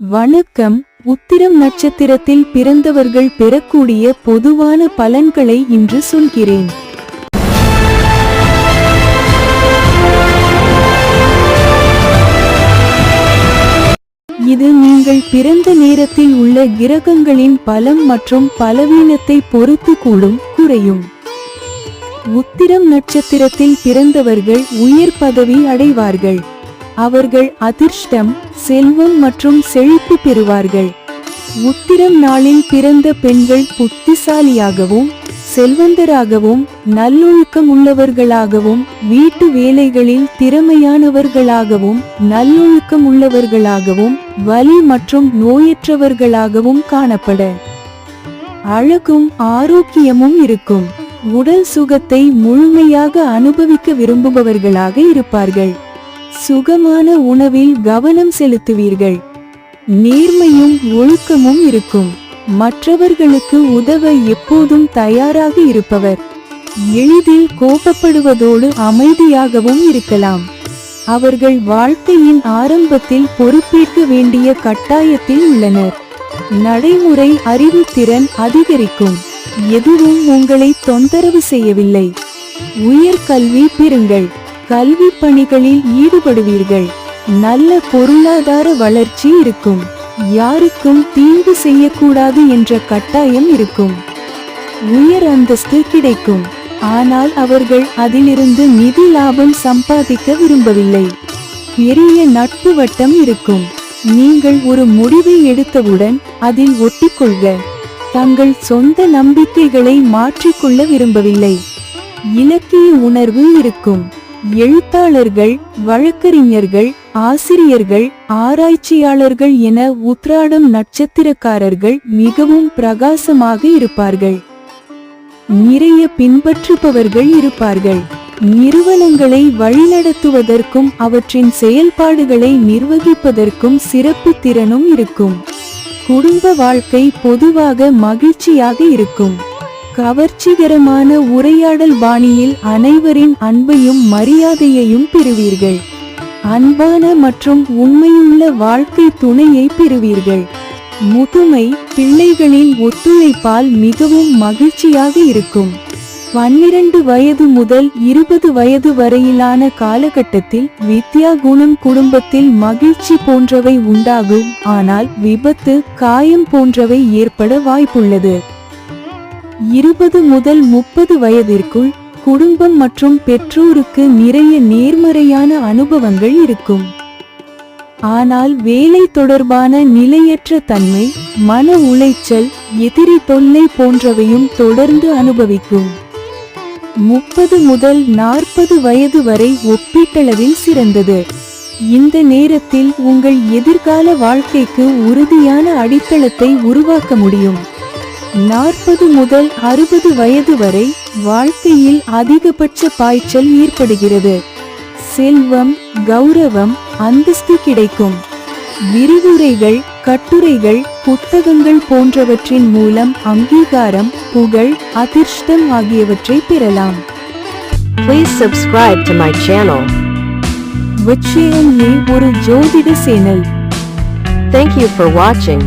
வணக்கம். உத்திரம் நட்சத்திரத்தில் பிறந்தவர்கள் பெறக்கூடிய பொதுவான பலன்களை இன்று சொல்கிறேன். இது நீங்கள் பிறந்த நேரத்தில் உள்ள கிரகங்களின் பலம் மற்றும் பலவீனத்தை பொறுத்து கூடும் குறையும். உத்திரம் நட்சத்திரத்தில் பிறந்தவர்கள் உயர் பதவி அடைவார்கள். அவர்கள் அதிர்ஷ்டம் செல்வம் மற்றும் செழிப்பு பெறுவார்கள். உத்திரம் நாளில் பிறந்த பெண்கள் புத்திசாலியாகவும் செல்வந்தராகவும் நல்லொழுக்கம் உள்ளவர்களாகவும் வீட்டு வேலைகளில் திறமையானவர்களாகவும் நல்லொழுக்கம் உள்ளவர்களாகவும் வலி மற்றும் நோயற்றவர்களாகவும் காணப்பட. அழகும் ஆரோக்கியமும் இருக்கும். உடல் சுகத்தை முழுமையாக அனுபவிக்க விரும்புபவர்களாக இருப்பார்கள். சுகமான உணவில் கவனம் செலுத்துவீர்கள். நேர்மையும் ஒழுக்கமும் இருக்கும். மற்றவர்களுக்கு உதவ எப்போதும் தயாராக இருப்பவர். எளிதில் கோபப்படுவதோடு அமைதியாகவும் இருக்கலாம். அவர்கள் வாழ்க்கையின் ஆரம்பத்தில் பொறுப்பேற்க வேண்டிய கட்டாயத்தில் உள்ளனர். நடைமுறை அறிவுத்திறன் அதிகரிக்கும். எதுவும் உங்களை தொந்தரவு செய்யவில்லை. உயர்கல்வி பெறுங்கள். கல்வி பணிகளில் ஈடுபடுவீர்கள். நல்ல பொருளாதார வளர்ச்சி இருக்கும். யாருக்கும் தீங்கு செய்யக்கூடாது என்ற கட்டாயம் இருக்கும். உயர் அந்தஸ்து கிடைக்கும். ஆனால் அவர்கள் அதிலிருந்து நிதி லாபம் சம்பாதிக்க விரும்பவில்லை. பெரிய நட்பு வட்டம் இருக்கும். நீங்கள் ஒரு முடிவை எடுத்தவுடன் அதில் ஒட்டிக்கொள்க. தங்கள் சொந்த நம்பிக்கைகளை மாற்றிக்கொள்ள விரும்பவில்லை. இலக்கிய உணர்வு இருக்கும். எழுத்தாளர்கள் வழக்கறிஞர்கள் ஆசிரியர்கள் ஆராய்ச்சியாளர்கள் என உத்ராடம் நட்சத்திரக்காரர்கள் மிகவும் பிரகாசமாக இருப்பார்கள். நிறைய பின்பற்றுபவர்கள் இருப்பார்கள். நிறுவனங்களை வழிநடத்துவதற்கும் அவற்றின் செயல்பாடுகளை நிர்வகிப்பதற்கும் சிறப்பு திறனும் இருக்கும். குடும்ப வாழ்க்கை பொதுவாக மகிழ்ச்சியாக இருக்கும். கவர்ச்சிகரமான உரையாடல் பாணியில் அனைவரின் அன்பையும் மரியாதையையும் பெறுவீர்கள். அன்பான மற்றும் உண்மையுள்ள வாழ்க்கை துணையை பெறுவீர்கள். முதுமை பிள்ளைகளின் ஒத்துழைப்பால் மிகவும் மகிழ்ச்சியாக இருக்கும். பன்னிரண்டு வயது முதல் இருபது வயது வரையிலான காலகட்டத்தில் வித்யா குணம் குடும்பத்தில் மகிழ்ச்சி போன்றவை உண்டாகும். ஆனால் விபத்து காயம் போன்றவை ஏற்பட வாய்ப்புள்ளது. இருபது முதல் முப்பது வயதிற்குள் குடும்பம் மற்றும் பெற்றோருக்கு நிறைய நேர்மறையான அனுபவங்கள் இருக்கும். ஆனால் வேலை தொடர்பான நிலையற்ற தன்மை மன உளைச்சல் எதிரி தொல்லை போன்றவையும் தொடர்ந்து அனுபவிக்கும். முப்பது முதல் நாற்பது வயது வரை ஒப்பீட்டளவில் சிறந்தது. இந்த நேரத்தில் உங்கள் எதிர்கால வாழ்க்கைக்கு உறுதியான அடித்தளத்தை உருவாக்க முடியும். நாற்பது முதல் அறுபது வயது வரை வாழ்க்கையில் அதிகபட்ச பாய்ச்சல் ஏற்படுகிறது செல்வம் கௌரவம் அந்தஸ்து கிடைக்கும் விரிவுரைகள் கட்டுரைகள் புத்தகங்கள் போன்றவற்றின் மூலம் அங்கீகாரம் புகழ் அதிர்ஷ்டம் ஆகியவற்றை பெறலாம் Please subscribe to my channel. விச்சயம் ஏ ஒரு ஜோதிட channel Thank you for watching.